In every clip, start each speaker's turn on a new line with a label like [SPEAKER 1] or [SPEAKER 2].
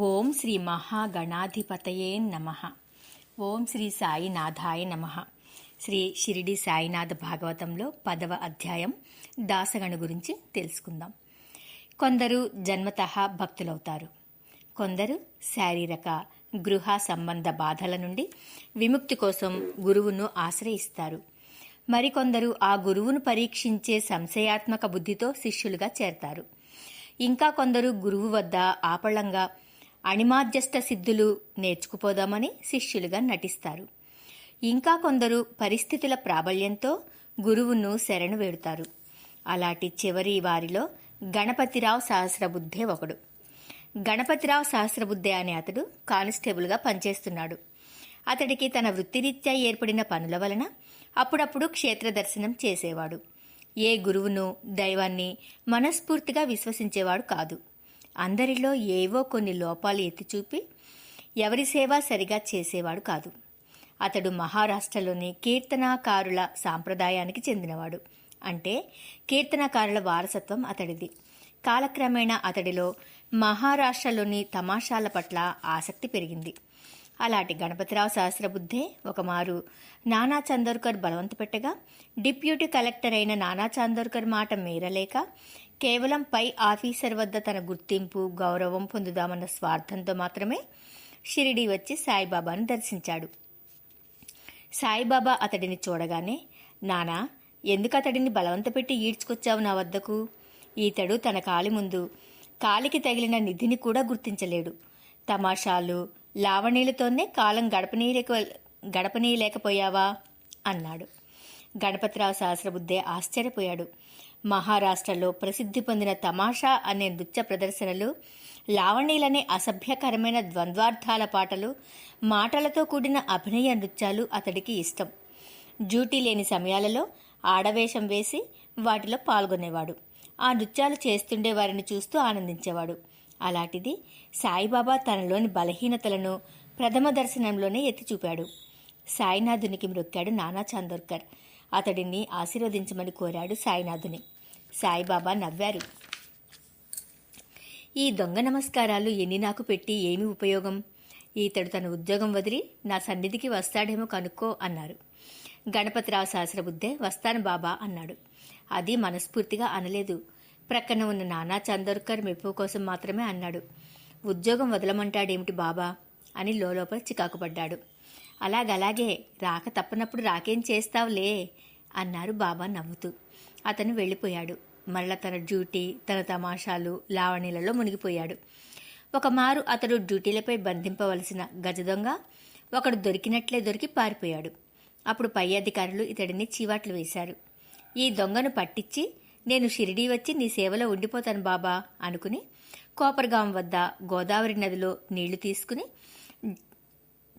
[SPEAKER 1] ఓం శ్రీ మహాగణాధిపతయే నమ. ఓం శ్రీ సాయినాథాయ నమ. శ్రీ షిరిడి సాయినాథ భాగవతంలో పదవ అధ్యాయం దాసగణ గురించి తెలుసుకుందాం. కొందరు జన్మతః భక్తులవుతారు. కొందరు శారీరక గృహ సంబంధ బాధల నుండి విముక్తి కోసం గురువును ఆశ్రయిస్తారు. మరికొందరు ఆ గురువును పరీక్షించే సంశయాత్మక బుద్ధితో శిష్యులుగా చేరతారు. ఇంకా కొందరు గురువు వద్ద ఆపళంగా అణిమాధ్యస్థ సిద్ధులు నేర్చుకుపోదామని శిష్యులుగా నటిస్తారు. ఇంకా కొందరు పరిస్థితుల ప్రాబల్యంతో గురువును శరణు వేడుతారు. అలాంటి చివరి వారిలో గణపతిరావు సహస్రబుద్ధే ఒకడు. గణపతిరావు సహస్రబుద్ధే అనే అతడు కానిస్టేబుల్గా పనిచేస్తున్నాడు. అతడికి తన వృత్తిరీత్యా ఏర్పడిన పనుల వలన అప్పుడప్పుడు క్షేత్ర దర్శనం చేసేవాడు. ఏ గురువును దైవాన్ని మనస్ఫూర్తిగా విశ్వసించేవాడు కాదు. అందరిలో ఏవో కొన్ని లోపాలు ఎత్తిచూపి ఎవరి సేవ సరిగా చేసేవాడు కాదు. అతడు మహారాష్ట్రలోని కీర్తనాకారుల సాంప్రదాయానికి చెందినవాడు. అంటే కీర్తనకారుల వారసత్వం అతడిది. కాలక్రమేణా అతడిలో మహారాష్ట్రలోని తమాషాల పట్ల ఆసక్తి పెరిగింది. అలాంటి గణపతిరావు సహస్రబుద్ధే ఒకమారు నానా చందోర్కర్ బలవంత పెట్టగా డిప్యూటీ కలెక్టర్ అయిన నానా చందోర్కర్ మాట మేరలేక కేవలం పై ఆఫీసర్ వద్ద తన గుర్తింపు గౌరవం పొందుదామన్న స్వార్థంతో మాత్రమే షిరిడి వచ్చి సాయిబాబాను దర్శించాడు. సాయిబాబా అతడిని చూడగానే నానా ఎందుకు అతడిని బలవంత పెట్టి ఈడ్చుకొచ్చావు నా వద్దకు? ఈతడు తన కాలి ముందు కాలికి తగిలిన నిధిని కూడా గుర్తించలేడు. తమాషాలు లావణీలతోనే కాలం గడపనీయలేక గడపనీయలేకపోయావా? అన్నాడు. గణపతిరావు సహస్రబుద్ధే ఆశ్చర్యపోయాడు. మహారాష్ట్రలో ప్రసిద్ధి పొందిన తమాషా అనే నృత్య ప్రదర్శనలు లావణీలనే అసభ్యకరమైన ద్వంద్వార్థాల పాటలు మాటలతో కూడిన అభినయ నృత్యాలు అతడికి ఇష్టం. డ్యూటీ లేని సమయాలలో ఆడవేషం వేసి వాటిలో పాల్గొనేవాడు. ఆ నృత్యాలు చేస్తుండే వారిని చూస్తూ ఆనందించేవాడు. అలాంటిది సాయిబాబా తనలోని బలహీనతలను ప్రథమ దర్శనంలోనే ఎత్తి చూపాడు సాయినాథునికి మ్రొక్కాడు నానా చాందోర్కర్. అతడిని ఆశీర్వదించమని కోరాడు సాయినాథుని. సాయిబాబా నవ్వారు. ఈ దొంగ నమస్కారాలు ఎన్ని నాకు పెట్టి ఏమి ఉపయోగం? ఈతడు తన ఉద్యోగం వదిలి నా సన్నిధికి వస్తాడేమో కనుక్కో అన్నారు. గణపతిరావు శాస్త్రబుద్ధే వస్తాను బాబా అన్నాడు. అది మనస్ఫూర్తిగా అనలేదు. ప్రక్కన ఉన్న నానా చందోర్కర్ మెప్పు కోసం మాత్రమే అన్నాడు. ఉద్యోగం వదలమంటాడేమిటి బాబా? అని లోపల చికాకుపడ్డాడు అలాగలాగే రాక తప్పనప్పుడు రాకేం చేస్తావులే? అన్నారు బాబా నవ్వుతూ. అతను వెళ్ళిపోయాడు. మరల తన డ్యూటీ తన తమాషాలు లావణీలలో మునిగిపోయాడు. ఒకమారు అతడు డ్యూటీలపై బంధింపవలసిన గజ దొంగ ఒకడు దొరికినట్లే దొరికి పారిపోయాడు. అప్పుడు పై అధికారులు ఇతడిని చీవాట్లు వేశారు. ఈ దొంగను పట్టించి నేను షిరిడీ వచ్చి నీ సేవలో ఉండిపోతాను బాబా అనుకుని కోపర్గాం వద్ద గోదావరి నదిలో నీళ్ళు తీసుకుని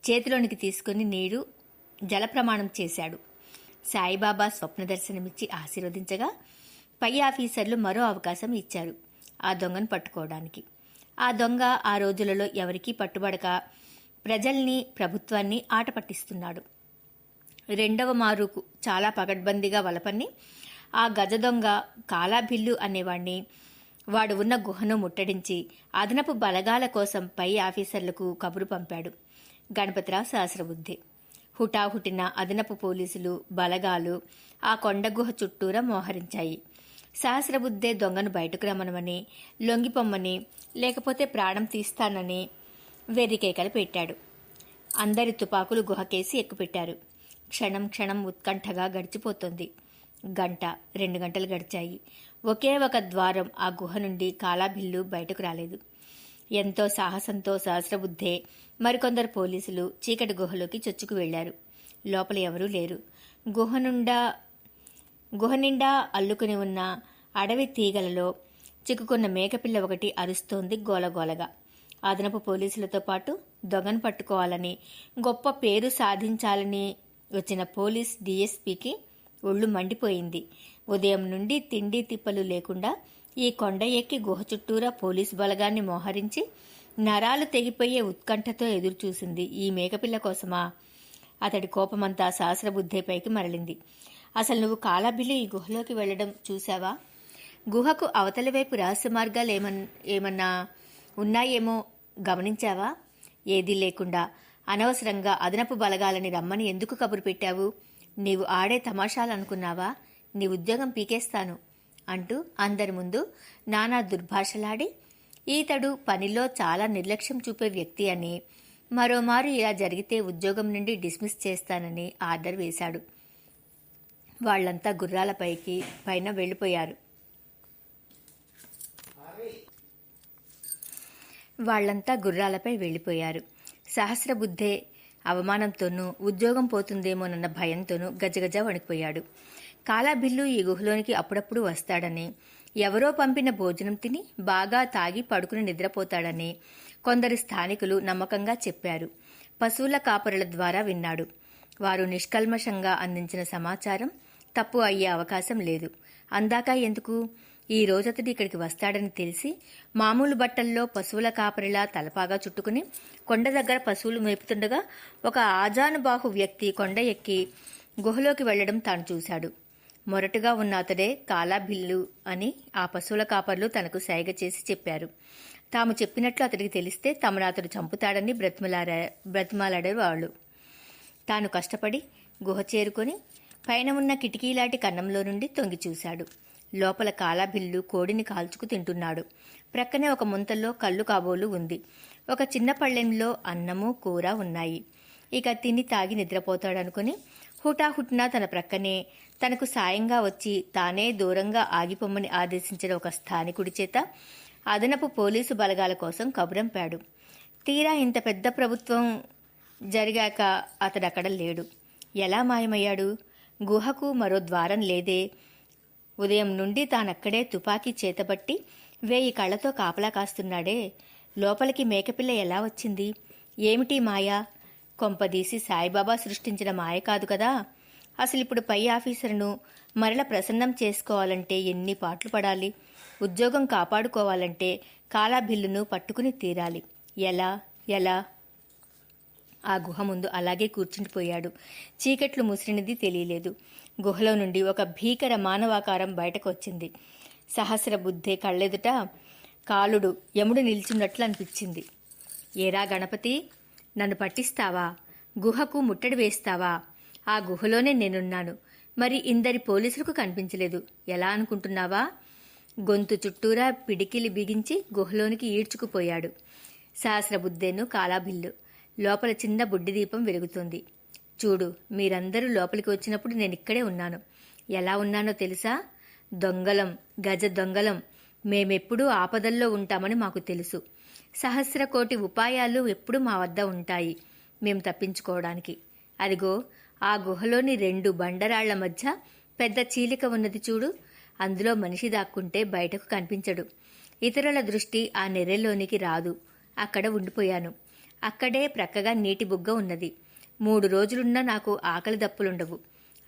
[SPEAKER 1] చేతిలోనికి తీసుకుని నీరు జలప్రమాణం చేశాడు. సాయిబాబా స్వప్న దర్శనమిచ్చి ఆశీర్వదించగా పై ఆఫీసర్లు మరో అవకాశం ఇచ్చారు ఆ దొంగను పట్టుకోవడానికి. ఆ దొంగ ఆ రోజులలో ఎవరికీ పట్టుబడక ప్రజల్ని ప్రభుత్వాన్ని ఆట పట్టిస్తున్నాడు. రెండవ మారుకు చాలా పగడ్బందీగా వలపన్ని ఆ గజ దొంగ కాలాభిల్లు అనేవాణ్ణి వాడు ఉన్న గుహను ముట్టడించి అదనపు బలగాల కోసం పై ఆఫీసర్లకు కబురు పంపాడు. గణపతిరావు సహస్రబుద్ధి. హుటాహుటిన అదనపు పోలీసులు బలగాలు ఆ కొండ గుహ చుట్టూరా మోహరించాయి. సహస్రబుద్దే దొంగను బయటకు రమ్మనమని లొంగిపొమ్మని లేకపోతే ప్రాణం తీస్తానని వెర్రికేకలు పెట్టాడు. అందరి తుపాకులు గుహకేసి ఎక్కుపెట్టారు. క్షణం క్షణం ఉత్కంఠగా గడిచిపోతుంది. గంట రెండు గంటలు గడిచాయి. ఒకే ఒక ద్వారం ఆ గుహ నుండి కాలాభిల్లు బయటకు రాలేదు. ఎంతో సాహసంతో సహస్రబుద్ధే. మరికొందరు పోలీసులు చీకటి గుహలోకి చొచ్చుకు వెళ్ళారు లోపల ఎవరూ లేరు. గుహ నుండా గుహ నిండా అల్లుకుని ఉన్న అడవి తీగలలో చిక్కుకున్న మేకపిల్ల ఒకటి అరుస్తోంది గోలగోలగా. అదనపు పోలీసులతో పాటు దొంగను పట్టుకోవాలని గొప్ప పేరు సాధించాలని వచ్చిన పోలీస్ డీఎస్పీకి ఒళ్ళు మండిపోయింది. ఉదయం నుండి తిండి తిప్పలు లేకుండా ఈ కొండ ఎక్కి గుహ చుట్టూరా పోలీసు బలగాన్ని మోహరించి నరాలు తెగిపోయే ఉత్కంఠతో ఎదురుచూసింది ఈ మేకపిల్ల కోసమా? అతడి కోపమంతా సహస్రబుద్ధేపైకి మరలింది. అసలు నువ్వు కాలాబిల్లి ఈ గుహలోకి వెళ్ళడం చూశావా? గుహకు అవతలి వైపు రహస్య మార్గాలు ఏమన్ ఏమన్నా ఉన్నాయేమో గమనించావా? ఏదీ లేకుండా అనవసరంగా అదనపు బలగాలని రమ్మని ఎందుకు కబురు పెట్టావు? నీవు ఆడే తమాషాలనుకున్నావా నీ ఉద్యోగం పీకేస్తాను. అంటూ అందరి ముందు నానా దుర్భాషలాడి ఈతడు పనిలో చాలా నిర్లక్ష్యం చూపే వ్యక్తి అని మరోమారు ఇలా జరిగితే ఉద్యోగం నుండి డిస్మిస్ చేస్తానని ఆర్డర్ వేశాడు. వాళ్ళంతా గుర్రాలపైకి పైన వెళ్ళిపోయారు. వాళ్ళంతా గుర్రాలపై వెళ్ళిపోయారు. సహస్రబుద్ధే అవమానంతోనూ ఉద్యోగం పోతుందేమోనన్న భయంతోనూ గజగజ వణికిపోయాడు. కాలాబిల్లు ఈ గుహలోనికి అప్పుడప్పుడు వస్తాడని. ఎవరో పంపిన భోజనం తిని బాగా తాగి పడుకుని నిద్రపోతాడని కొందరు స్థానికులు నమ్మకంగా చెప్పారు. పశువుల కాపరుల ద్వారా విన్నాడు. వారు నిష్కల్మషంగా అందించిన సమాచారం తప్పు అయ్యే అవకాశం లేదు. అందాక ఎందుకు? ఈ రోజతడు ఇక్కడికి వస్తాడని తెలిసి మామూలు బట్టల్లో పశువుల కాపరిలా తలపాగా చుట్టుకుని కొండ దగ్గర పశువులు మేపుతుండగా ఒక ఆజానుబాహు వ్యక్తి కొండ ఎక్కి గుహలోకి వెళ్ళడం తాను చూశాడు. మొరటుగా ఉన్న అతడే కాలాభిల్లు అని ఆ పశువుల కాపర్లు తనకు సైగ చేసి చెప్పారు. తాము చెప్పినట్లు అతడికి తెలిస్తే తమను అతడు చంపుతాడని బ్రతిమలాడా బ్రతిమాలాడేవాళ్ళు. తాను కష్టపడి గుహ చేరుకొని పైన ఉన్న కిటికీలాంటి కన్నంలో నుండి తొంగి చూశాడు. లోపల కాలాభిల్లు కోడిని కాల్చుకు తింటున్నాడు. ప్రక్కనే ఒక ముంతల్లో కళ్ళు కాబోలు ఉంది. ఒక చిన్న పళ్ళెంలో అన్నము కూర ఉన్నాయి. ఇక తిని తాగి నిద్రపోతాడనుకుని హుటాహుట్న తన ప్రక్కనే తనకు సాయంగా వచ్చి తానే దూరంగా ఆగిపోమ్మని ఆదేశించిన ఒక స్థానికుడి చేత అదనపు పోలీసు బలగాల కోసం కబురంపాడు తీరా ఇంత పెద్ద ప్రభుత్వం జరిగాక అతడక్కడ లేడు. ఎలా మాయమయ్యాడు? గుహకు మరో ద్వారం లేదే. ఉదయం నుండి తానక్కడే తుపాకీ చేతబట్టి వేయి కళ్ళతో కాపలా కాస్తున్నాడే. లోపలికి మేకపిల్ల ఎలా వచ్చింది? ఏమిటి మాయ? కొంపదీసి సాయిబాబా సృష్టించిన మాయ కాదు కదా? అసలు ఇప్పుడు పై ఆఫీసర్ను మరల ప్రసన్నం చేసుకోవాలంటే ఎన్ని పాటలు పడాలి? ఉద్యోగం కాపాడుకోవాలంటే కాలా బిల్లును పట్టుకుని తీరాలి. ఎలా? ఎలా? ఆ గుహ ముందు అలాగే కూర్చుండిపోయాడు చీకట్లు ముసిరినది తెలియలేదు. గుహలో నుండి ఒక భీకర మానవాకారం బయటకు వచ్చింది సహస్ర బుద్ధే కళ్ళెదుట కాలుడు యముడు నిల్చున్నట్లు అనిపించింది ఏరా గణపతి? నన్ను పట్టిస్తావా? గుహకు ముట్టడి వేస్తావా? ఆ గుహలోనే నేనున్నాను. మరి ఇందరి పోలీసులకు కనిపించలేదు. ఎలా అనుకుంటున్నావా? గొంతు చుట్టూరా పిడికిలి బిగించి గుహలోనికి ఈడ్చుకుపోయాడు. సహస్రబుద్ధేను కాలాభిల్లు. లోపల చిన్న బుడ్డి దీపం వెలుగుతుంది. చూడు మీరందరూ లోపలికి వచ్చినప్పుడు నేను ఇక్కడే ఉన్నాను. ఎలా ఉన్నానో తెలుసా? దొంగలం గజ దొంగలం. మేమెప్పుడూ ఆపదల్లో ఉంటామని మాకు తెలుసు. సహస్ర కోటి ఉపాయాలు ఎప్పుడు మా వద్ద ఉంటాయి. మేము తప్పించుకోవడానికి. అదిగో ఆ గుహలోని రెండు బండరాళ్ళ మధ్య పెద్ద చీలిక ఉన్నది చూడు. అందులో మనిషి దాక్కుంటే బయటకు కనిపించడు. ఇతరుల దృష్టి ఆ నెర్రెలోనికి రాదు. అక్కడ ఉండిపోయాను. అక్కడే ప్రక్కగా నీటి బుగ్గ ఉన్నది. మూడు రోజులున్నా నాకు ఆకలి దప్పులుండవు.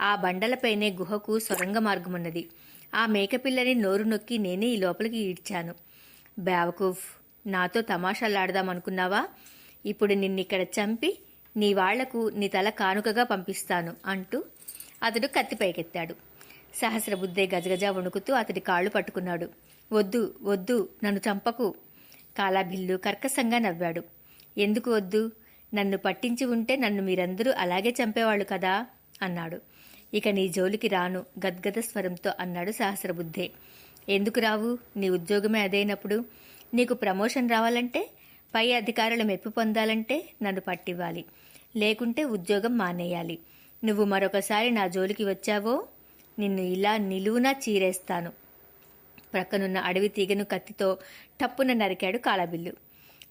[SPEAKER 1] ఆ బండలపైనే గుహకు సొరంగ మార్గమున్నది. ఆ మేకపిల్లని నోరు నొక్కి నేనే ఈ లోపలికి ఈడ్చాను. బ్యావకూఫ్ నాతో తమాషాలాడదామనుకున్నావా? ఇప్పుడు నిన్నిక్కడ చంపి నీ వాళ్ళకు నీ తల కానుకగా పంపిస్తాను అంటూ అతడు కత్తి పైకెత్తాడు. సహస్రబుద్ధే గజగజ వణుకుతూ అతడి కాళ్ళు పట్టుకున్నాడు. వద్దు వద్దు నన్ను చంపకు. కాలాభిల్లు కర్కశంగా నవ్వాడు. ఎందుకు వద్దు? నన్ను పట్టించి ఉంటే నన్ను మీరందరూ అలాగే చంపేవాళ్ళు కదా? అన్నాడు. ఇక నీ జోలికి రాను గద్గద స్వరంతో అన్నాడు సహస్రబుద్ధే ఎందుకు రావు? నీ ఉద్యోగమే అదైనప్పుడు నీకు ప్రమోషన్ రావాలంటే పై అధికారుల మెప్పు పొందాలంటే నన్ను పట్టివ్వాలి. లేకుంటే ఉద్యోగం మానేయాలి. నువ్వు మరొకసారి నా జోలికి వచ్చావో? నిన్ను ఇలా నిలువునా చీరేస్తాను. ప్రక్కనున్న అడవి తీగను కత్తితో టప్పున నరికాడు కాళబిల్లు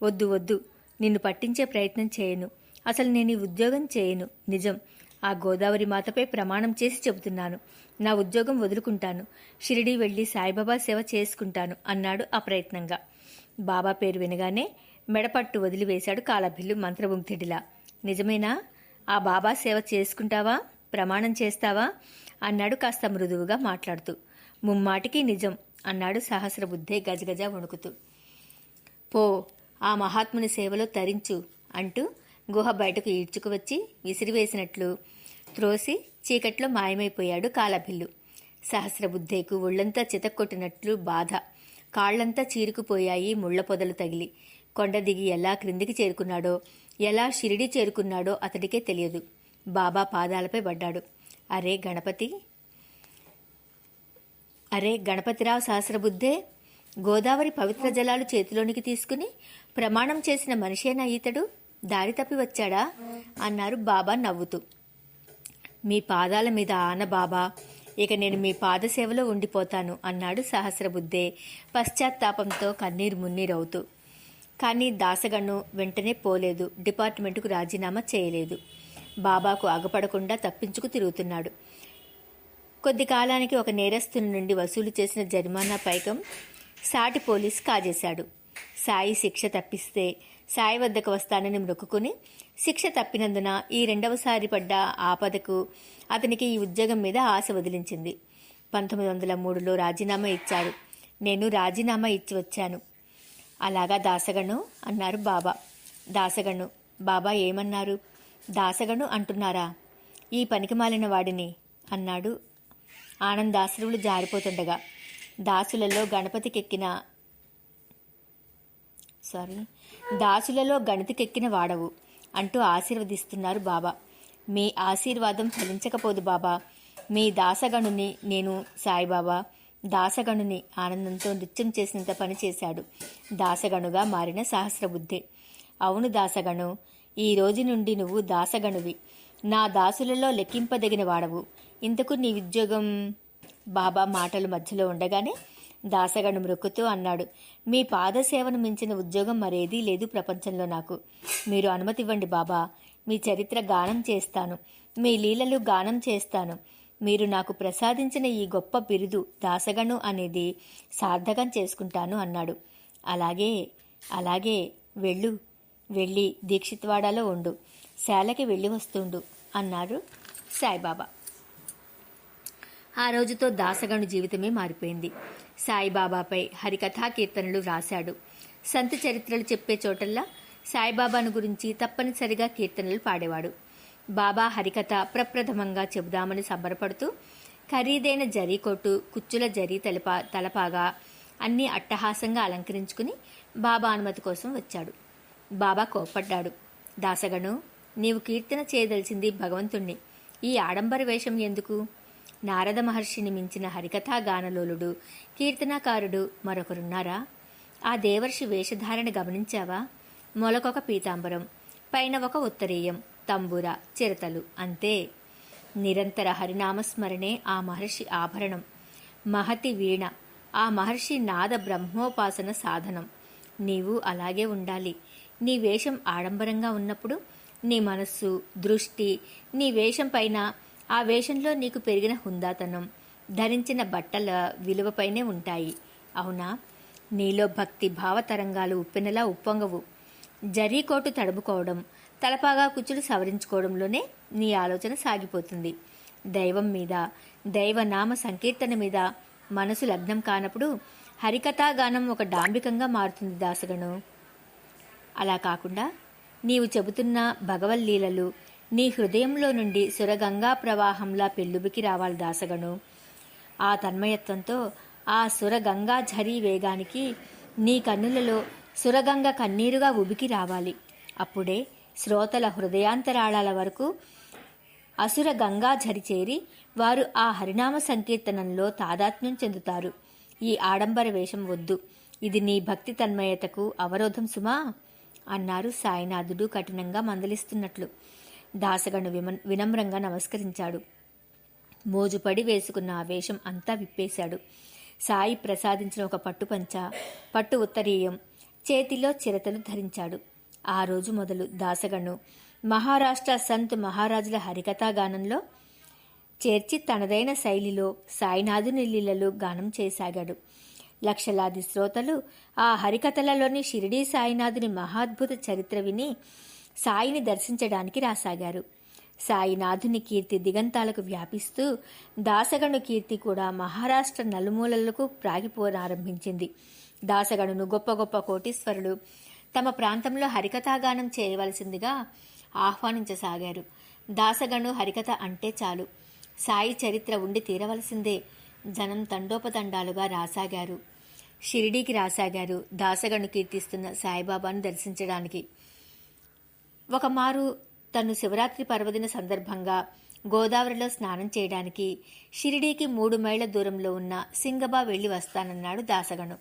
[SPEAKER 1] వద్దు వద్దు. నిన్ను పట్టించే ప్రయత్నం చేయను. అసలు నేను ఈ ఉద్యోగం చేయను. నిజం. ఆ గోదావరి మాతపై ప్రమాణం చేసి చెబుతున్నాను. నా ఉద్యోగం వదులుకుంటాను. షిరిడీ వెళ్ళి సాయిబాబా సేవ చేసుకుంటాను అన్నాడు అప్రయత్నంగా. బాబా పేరు వినగానే మెడపట్టు వదిలివేశాడు కాలభిల్లు మంత్రముగ్ధుడిలా. నిజమేనా? ఆ బాబా సేవ చేసుకుంటావా? ప్రమాణం చేస్తావా? అన్నాడు కాస్త మృదువుగా మాట్లాడుతూ. ముమ్మాటికి నిజం అన్నాడు సహస్రబుద్ధే గజగజ వణుకుతూ. పో ఆ మహాత్ముని సేవలో తరించు అంటూ గుహ బయటకు ఈడ్చుకు వచ్చి విసిరివేసినట్లు త్రోసి చీకట్లో మాయమైపోయాడు కాలభిల్లు. సహస్రబుద్ధేకు ఒళ్ళంతా చితక్కొట్టినట్లు బాధ. కాళ్ళంతా చీరుకుపోయాయి ముళ్ళ పొదలు తగిలి. కొండ దిగి ఎలా క్రిందికి చేరుకున్నాడో ఎలా షిరిడి చేరుకున్నాడో అతడికే తెలియదు. బాబా పాదాలపై పడ్డాడు. అరే గణపతి అరే గణపతిరావు సహస్రబుద్ధే గోదావరి పవిత్ర జలాలు చేతిలోనికి తీసుకుని ప్రమాణం చేసిన మనిషేనా ఈతడు? దారి తప్పి వచ్చాడా? అన్నారు బాబా నవ్వుతూ. మీ పాదాల మీద ఆన బాబా ఇక నేను మీ పాదసేవలో ఉండిపోతాను అన్నాడు సహస్రబుద్ధే పశ్చాత్తాపంతో కన్నీరు మున్నీరవుతూ. కానీ దాసగన్ను వెంటనే పోలేదు. డిపార్ట్మెంటుకు రాజీనామా చేయలేదు. బాబాకు అగపడకుండా తప్పించుకు తిరుగుతున్నాడు. కొద్ది కాలానికి ఒక నేరస్తుని నుండి వసూలు చేసిన జరిమానా పైకం సాటి పోలీస్ కాజేశాడు. సాయి శిక్ష తప్పిస్తే సాయి వద్దకు వస్తానని మొక్కుకుని శిక్ష తప్పినందున ఈ రెండవసారి పడ్డ ఆపదకు అతనికి ఈ ఉద్యోగం మీద ఆశ వదిలించింది. పంతొమ్మిది వందల మూడులో రాజీనామా ఇచ్చాడు. నేను రాజీనామా ఇచ్చి వచ్చాను అలాగా దాసగను అన్నారు బాబా. దాసగను బాబా ఏమన్నారు? దాసగను అంటున్నారా? ఈ పనికిమాలిన వాడిని అన్నాడు. ఆనందాశ్రములు జారిపోతుండగా దాసులలో గణపతికెక్కిన సారీ దాసులలో గణితికెక్కిన వాడవు అంటూ ఆశీర్వదిస్తున్నారు బాబా. మీ ఆశీర్వాదం ఫలించకపోదు బాబా. మీ దాసగణుని నేను సాయిబాబా దాసగణుని ఆనందంతో నృత్యం చేసినంత పని చేశాడు. దాసగణుగా మారిన సహస్రబుద్ధే. అవును దాసగణు ఈ రోజు నుండి నువ్వు దాసగణువి. నా దాసులలో లెక్కింపదగిన వాడవు. ఇంతకు నీ ఉద్యోగం? బాబా మాటలు మధ్యలో ఉండగానే దాసగను మృక్కుతూ అన్నాడు. మీ పాదసేవను మించిన ఉద్యోగం మరేదీ లేదు ప్రపంచంలో నాకు. మీరు అనుమతి ఇవ్వండి బాబా. మీ చరిత్ర గానం చేస్తాను. మీ లీలలు గానం చేస్తాను. మీరు నాకు ప్రసాదించిన ఈ గొప్ప బిరుదు దాసగను అనేది సార్థకం చేసుకుంటాను అన్నాడు. అలాగే అలాగే వెళ్ళు వెళ్ళి దీక్షిత్వాడాలో ఉండు శాలకి వెళ్ళి వస్తుండు అన్నారు సాయిబాబా. ఆ రోజుతో దాసగను జీవితమే మారిపోయింది. సాయిబాబాపై హరికథా కీర్తనలు రాశాడు. సంత చరిత్రలు చెప్పే చోటల్లా సాయిబాబాను గురించి తప్పనిసరిగా కీర్తనలు పాడేవాడు. బాబా హరికథ ప్రప్రథమంగా చెబుదామని సంబరపడుతూ ఖరీదైన జరీకోటు కుచ్చుల జరీ తలపా తలపాగా అన్నీ అట్టహాసంగా అలంకరించుకుని బాబా అనుమతి కోసం వచ్చాడు. బాబా కోప్పడ్డాడు. దాసగను నీవు కీర్తన చేయదలిచింది భగవంతుణ్ణి. ఈ ఆడంబర వేషం ఎందుకు? నారద మహర్షిని మించిన హరికథా గానలోలుడు కీర్తనాకారుడు మరొకరున్నారా? ఆ దేవర్షి వేషధారణ గమనించావా? మొలకొక పీతాంబరం పైన ఒక ఉత్తరీయం. తంబుర చిరతలు. అంతే. నిరంతర హరినామస్మరణే ఆ మహర్షి ఆభరణం. మహతి వీణ. ఆ మహర్షి నాద బ్రహ్మోపాసన సాధనం. నీవు అలాగే ఉండాలి. నీ వేషం ఆడంబరంగా ఉన్నప్పుడు నీ మనస్సు దృష్టి నీ వేషం పైన ఆ వేషంలో నీకు పెరిగిన హుందాతనం ధరించిన బట్టల విలువపైనే ఉంటాయి. అవునా? నీలో భక్తి భావతరంగాలు ఉప్పెనలా ఉప్పొంగవు. జరీకోటు తడుపుకోవడం తలపాగా కుచ్చులు సవరించుకోవడంలోనే నీ ఆలోచన సాగిపోతుంది. దైవం మీద దైవనామ సంకీర్తన మీద మనసు లగ్నం కానప్పుడు హరికథాగానం ఒక డాంబికంగా మారుతుంది దాసగను అలా కాకుండా నీవు చెబుతున్న భగవల్లీలలు నీ హృదయంలో నుండి సురగంగా ప్రవాహంలా పెళ్ళుబికి రావాలి దాసగను. ఆ తన్మయత్వంతో ఆ సురగంగా ఝరీ వేగానికి నీ కన్నులలో సురగంగ కన్నీరుగా ఉబికి రావాలి. అప్పుడే శ్రోతల హృదయాంతరాళాల వరకు అసుర గంగా చేరి వారు ఆ హరినామ సంకీర్తనంలో తాదాత్మ్యం చెందుతారు. ఈ ఆడంబర వేషం వద్దు. ఇది నీ భక్తి తన్మయతకు అవరోధం సుమా అన్నారు సాయినాథుడు కఠినంగా మందలిస్తున్నట్లు. దాసగను విమ వినమ్రంగా నమస్కరించాడు. మోజుపడి వేసుకున్న ఆ వేషం అంతా విప్పేశాడు. సాయి ప్రసాదించిన ఒక పట్టుపంచ పట్టు ఉత్తరీయం చేతిలో చిరతలు ధరించాడు. ఆ రోజు మొదలు దాసగను మహారాష్ట్ర సంత్ మహారాజుల హరికథా గానంలో చేర్చి తనదైన శైలిలో సాయినాథుని లీలలు గానం చేసాగాడు. లక్షలాది శ్రోతలు ఆ హరికథలలోని షిరిడీ సాయినాథుని మహాద్భుత చరిత్ర విని సాయిని దర్శించడానికి రాసాగారు. సాయినాథుని కీర్తి దిగంతాలకు వ్యాపిస్తూ దాసగణు కీర్తి కూడా మహారాష్ట్ర నలుమూలలకు ప్రాగిపోనారంభించింది దాసగణును గొప్ప గొప్ప కోటీశ్వరులు తమ ప్రాంతంలో హరికథాగానం చేయవలసిందిగా ఆహ్వానించసాగారు. దాసగను హరికథ అంటే చాలు. సాయి చరిత్ర ఉండి తీరవలసిందే జనం తండోపతండాలుగా రాసాగారు. షిరిడీకి రాసాగారు దాసగను కీర్తిస్తున్న సాయిబాబాను దర్శించడానికి. ఒకమారు తను శివరాత్రి పర్వదిన సందర్భంగా గోదావరిలో స్నానం చేయడానికి షిరిడీకి మూడు మైళ్ళ దూరంలో ఉన్న సింగబా వెళ్ళి వస్తానన్నాడు దాసగను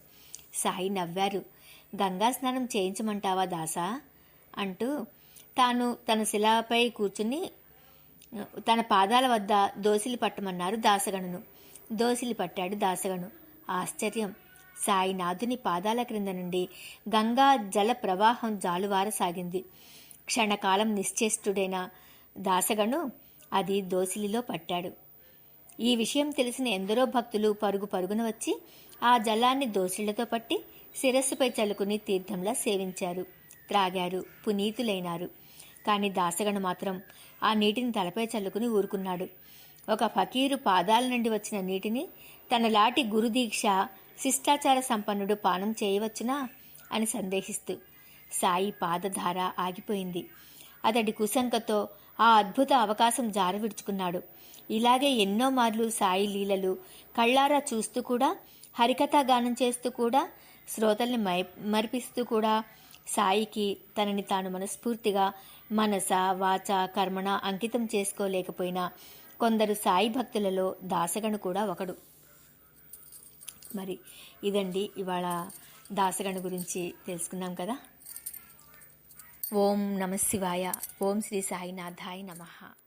[SPEAKER 1] సాయి నవ్వారు. గంగా స్నానం చేయించమంటావా దాసా? అంటూ తాను తన శిలాపై కూర్చుని తన పాదాల వద్ద దోసిలి పట్టమన్నారు దాసగణును. దోసిలి పట్టాడు దాసగను ఆశ్చర్యం. సాయినాథుని పాదాల క్రింద నుండి గంగా జల ప్రవాహం జాలువారసాగింది. క్షణకాలం నిశ్చేష్టుడైన దాసగను అది దోసిలిలో పట్టాడు. ఈ విషయం తెలిసిన ఎందరో భక్తులు పరుగు పరుగున వచ్చి ఆ జలాన్ని దోసిళ్ళతో పట్టి శిరస్సుపై చల్లుకుని తీర్థంలా సేవించారు. త్రాగారు పునీతులైనారు. కానీ దాసగను మాత్రం ఆ నీటిని తలపై చల్లుకుని ఊరుకున్నాడు. ఒక ఫకీరు పాదాల నుండి వచ్చిన నీటిని తన లాటి గురుదీక్ష శిష్టాచార సంపన్నుడు పానం చేయవచ్చునా అని సందేహిస్తూ సాయి పాదధార ఆగిపోయింది. అతడి కుశంకతో ఆ అద్భుత అవకాశం జారవిడుచుకున్నాడు ఇలాగే ఎన్నో మార్లు సాయి లీలలు కళ్ళారా చూస్తూ కూడా హరికథా గానం చేస్తూ కూడా శ్రోతల్ని మై మరిపిస్తూ కూడా సాయికి తనని తాను మనస్ఫూర్తిగా మనస వాచ కర్మణ అంకితం చేసుకోలేకపోయినా కొందరు సాయి భక్తులలో దాసగణు కూడా ఒకడు. మరి ఇదండి ఇవాళ దాసగణు గురించి తెలుసుకున్నాం కదా. ఓం నమ శివాయ. ఓం శ్రీ సాయినాథాయ నమః.